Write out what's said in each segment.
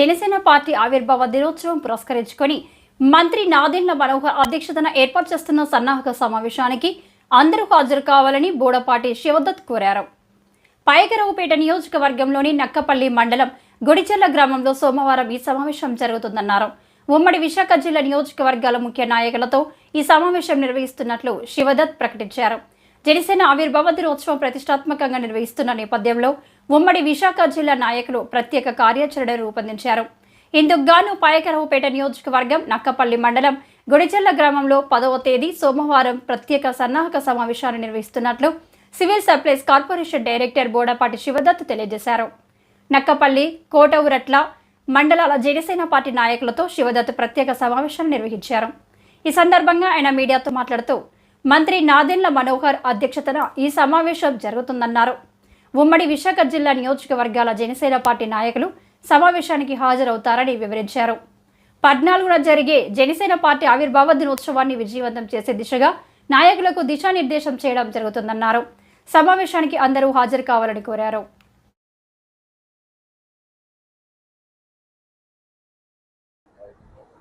Janasena party ఆవిర్భావ దినోత్సవం పురస్కరించుకొని మంత్రి నాదెండ్ల మనోహర్ అధ్యక్షతన ఏర్పాటు చేస్తున్న సన్నాహక సమావేశానికి అందరూ హాజరు కావాలని బోడపాటి శివదత్ కోరారు. పైకరావుపేట నియోజకవర్గంలోని నక్కపల్లి మండలం గుడిచెర్ల గ్రామంలో సోమవారం ఈ సమావేశం జరుగుతుందన్నారు. ఉమ్మడి విశాఖ జిల్లా నియోజకవర్గాల ముఖ్య నాయకులతో ఈ సమావేశం నిర్వహిస్తున్నట్లు శివదత్ ప్రకటించారు. జనసేన ఆవిర్భావ దినోత్సవం ప్రతిష్టాత్మకంగా నిర్వహిస్తున్న నేపథ్యంలో ఉమ్మడి విశాఖ జిల్లా నాయకులు ప్రత్యేక కార్యాచరణ రూపొందించారు. ఇందుకు గాను పాయకరావుపేట నియోజకవర్గం నక్కపల్లి మండలం గుడిచెల్ల గ్రామంలో పదవ తేదీ సోమవారం ప్రత్యేక సన్నాహక సమావేశాన్ని నిర్వహిస్తున్నట్లు civil supplies corporation director Bodapati Sivadatt తెలియజేశారు. నక్కపల్లి కోటవురట్ల మండలాల జనసేన పార్టీ నాయకులతో శివదత్ ప్రత్యేక సమావేశాన్ని నిర్వహించారు. ఈ సందర్భంగా ఆయన మీడియాతో మాట్లాడుతూ మంత్రి నాదెండ్ల మనోహర్ అధ్యక్షతన ఈ సమావేశం జరుగుతుందన్నారు. ఉమ్మడి విశాఖ జిల్లా నియోజకవర్గాల జనసేన పార్టీ నాయకులు సమావేశానికి హాజరవుతారని వివరించారు. పద్నాలుగున జరిగే జనసేన పార్టీ ఆవిర్భావ దినోత్సవాన్ని విజయవంతం చేసే దిశగా నాయకులకు దిశానిర్దేశం చేయడం జరుగుతుందన్నారు. సమావేశానికి అందరూ హాజరు కావాలని కోరారు.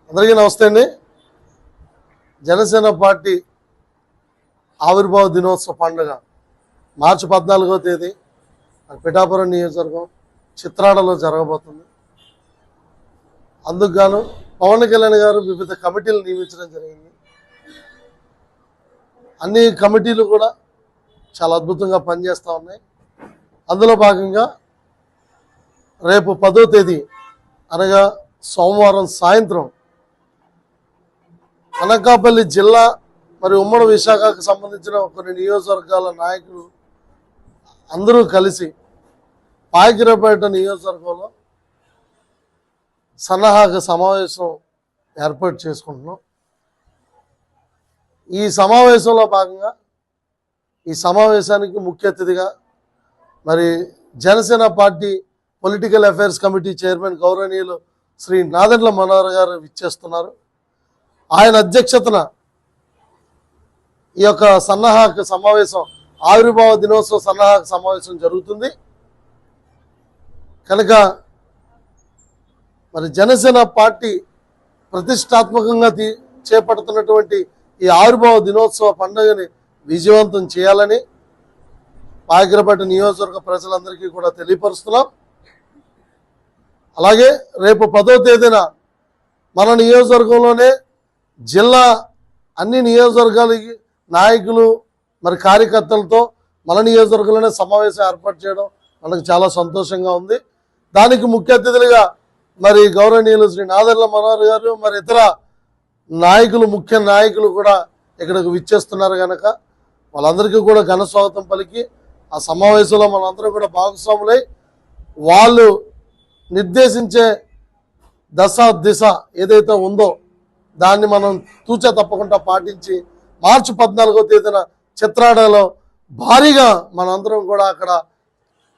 అందరికీ నమస్తే అండి. జనసేన పార్టీ ఆవిర్భావ దినోత్సవ పండుగ మార్చి పద్నాలుగో తేదీ. పిఠాపురం నియోజకవర్గం చిత్రాడలో జరగబోతుంది. అందుకు గాను పవన్ కళ్యాణ్ గారు వివిధ కమిటీలు నియమించడం జరిగింది. అన్ని కమిటీలు కూడా చాలా అద్భుతంగా పనిచేస్తూ ఉన్నాయి. అందులో భాగంగా రేపు పదో తేదీ అనగా సోమవారం సాయంత్రం అనకాపల్లి జిల్లా మరి ఉమ్మడి విశాఖకు సంబంధించిన కొన్ని నియోజకవర్గాల నాయకులు అందరూ కలిసి పాకిరపేట నియోజకవర్గంలో సన్నాహక సమావేశం ఏర్పాటు చేసుకుంటున్నాం. ఈ సమావేశంలో భాగంగా ఈ సమావేశానికి ముఖ్య అతిథిగా మరి Janasena party political affairs committee chairman గౌరవనీయులు శ్రీ నాదెండ్ల మనోహర్ గారు విచ్చేస్తున్నారు. ఆయన అధ్యక్షతన ఈ యొక్క సన్నాహక సమావేశం ఆవిర్భావ దినోత్సవ సన్నాహక సమావేశం జరుగుతుంది. కనుక మరి జనసేన పార్టీ ప్రతిష్టాత్మకంగా చేపడుతున్నటువంటి ఈ ఆవిర్భావ దినోత్సవ పండుగని విజయవంతం చేయాలని పాయకరపేట నియోజకవర్గ ప్రజలందరికీ కూడా తెలియపరుస్తున్నాం. అలాగే రేపు పదో తేదీన మన నియోజకవర్గంలోనే జిల్లా అన్ని నియోజకవర్గాలకి నాయకులు మరి కార్యకర్తలతో మన నియోజకవర్గంలోనే సమావేశం ఏర్పాటు చేయడం మనకు చాలా సంతోషంగా ఉంది. దానికి ముఖ్య అతిథులుగా మరి గౌరవనీయులు శ్రీ నాదర్ల మనోహర్ గారు మరి ఇతర నాయకులు ముఖ్య నాయకులు కూడా ఇక్కడికి విచ్చేస్తున్నారు కనుక వాళ్ళందరికీ కూడా ఘన స్వాగతం పలికి. ఆ సమావేశంలో మనందరం కూడా భాగస్వాములై వాళ్ళు నిర్దేశించే దశ దిశ ఏదైతే ఉందో దాన్ని మనం తూచా తప్పకుండా పాటించి మార్చి పద్నాలుగో తేదీన చిత్రాడలో భారీగా మనందరం కూడా అక్కడ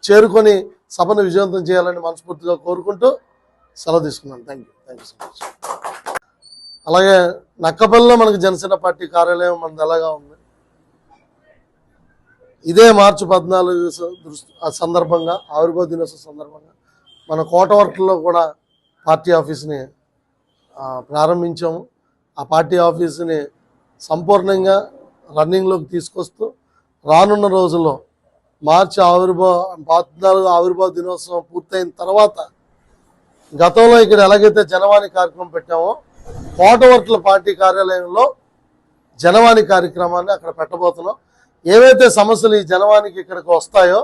చేరుకొని సభను విజయవంతం చేయాలని మనస్ఫూర్తిగా కోరుకుంటూ సెలవు తీసుకున్నాను. Thank you thank you so much అలాగే నక్కపల్లిలో మనకి జనసేన పార్టీ కార్యాలయం మనది ఎలాగా ఉంది? ఇదే మార్చి పద్నాలుగు ఆ సందర్భంగా ఆవిర్భావ దినోత్సవ సందర్భంగా మన కోటవర్టలో కూడా పార్టీ ఆఫీస్ని ప్రారంభించాము. ఆ పార్టీ ఆఫీస్ని సంపూర్ణంగా రన్నింగ్లోకి తీసుకొస్తూ రానున్న రోజుల్లో మార్చి ఆవిర్భావ పద్నాలుగు ఆవిర్భావ దినోత్సవం పూర్తయిన తర్వాత గతంలో ఇక్కడ ఎలాగైతే జనవాణి కార్యక్రమం పెట్టామో కోటవర్తుల పార్టీ కార్యాలయంలో జనవాణి కార్యక్రమాన్ని అక్కడ పెట్టబోతున్నాం. ఏవైతే సమస్యలు ఈ జనవానికి ఇక్కడికి వస్తాయో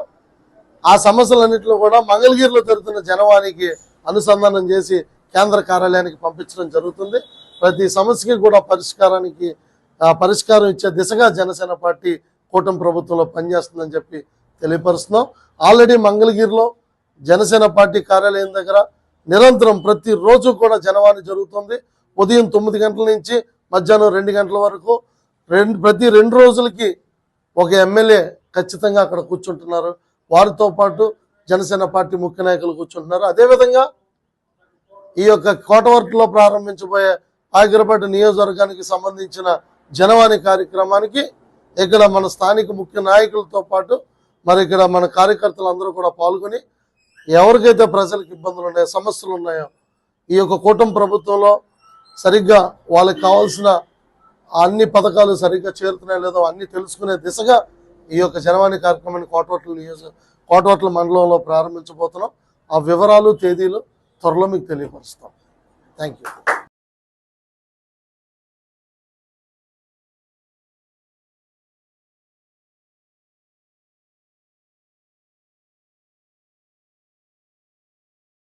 ఆ సమస్యలన్నింటిలో కూడా మంగళగిరిలో జరుగుతున్న జనవానికి అనుసంధానం చేసి కేంద్ర కార్యాలయానికి పంపించడం జరుగుతుంది. ప్రతి సమస్యకి కూడా పరిష్కారానికి పరిష్కారం ఇచ్చే దిశగా జనసేన పార్టీ కూటమి ప్రభుత్వంలో పనిచేస్తుందని చెప్పి తెలియపరుస్తున్నాం. ఆల్రెడీ మంగళగిరిలో జనసేన పార్టీ కార్యాలయం దగ్గర నిరంతరం ప్రతిరోజు కూడా జనవాణి జరుగుతుంది. ఉదయం తొమ్మిది గంటల నుంచి మధ్యాహ్నం రెండు గంటల వరకు రెండు ప్రతి రెండు రోజులకి ఒక ఎమ్మెల్యే ఖచ్చితంగా అక్కడ కూర్చుంటున్నారు. వారితో పాటు జనసేన పార్టీ ముఖ్య నాయకులు కూర్చుంటున్నారు. అదేవిధంగా ఈ యొక్క కోటవర్క్లో ప్రారంభించబోయే ఆగిరపేట నియోజకవర్గానికి సంబంధించిన జనవాణి కార్యక్రమానికి ఇక్కడ మన స్థానిక ముఖ్య నాయకులతో పాటు మరి ఇక్కడ మన కార్యకర్తలు అందరూ కూడా పాల్గొని ఎవరికైతే ప్రజలకు ఇబ్బందులు ఉన్నాయో సమస్యలు ఉన్నాయో ఈ యొక్క కూటమి ప్రభుత్వంలో సరిగ్గా వాళ్ళకి కావాల్సిన అన్ని పథకాలు సరిగ్గా చేరుతున్నాయో లేదో అన్ని తెలుసుకునే దిశగా ఈ యొక్క జనవాణి కార్యక్రమాన్ని కోటవట్ల నియోజక కోటవట్ల మండలంలో ప్రారంభించబోతున్నాం. ఆ వివరాలు తేదీలు త్వరలో మీకు తెలియపరుస్తాం. Thank you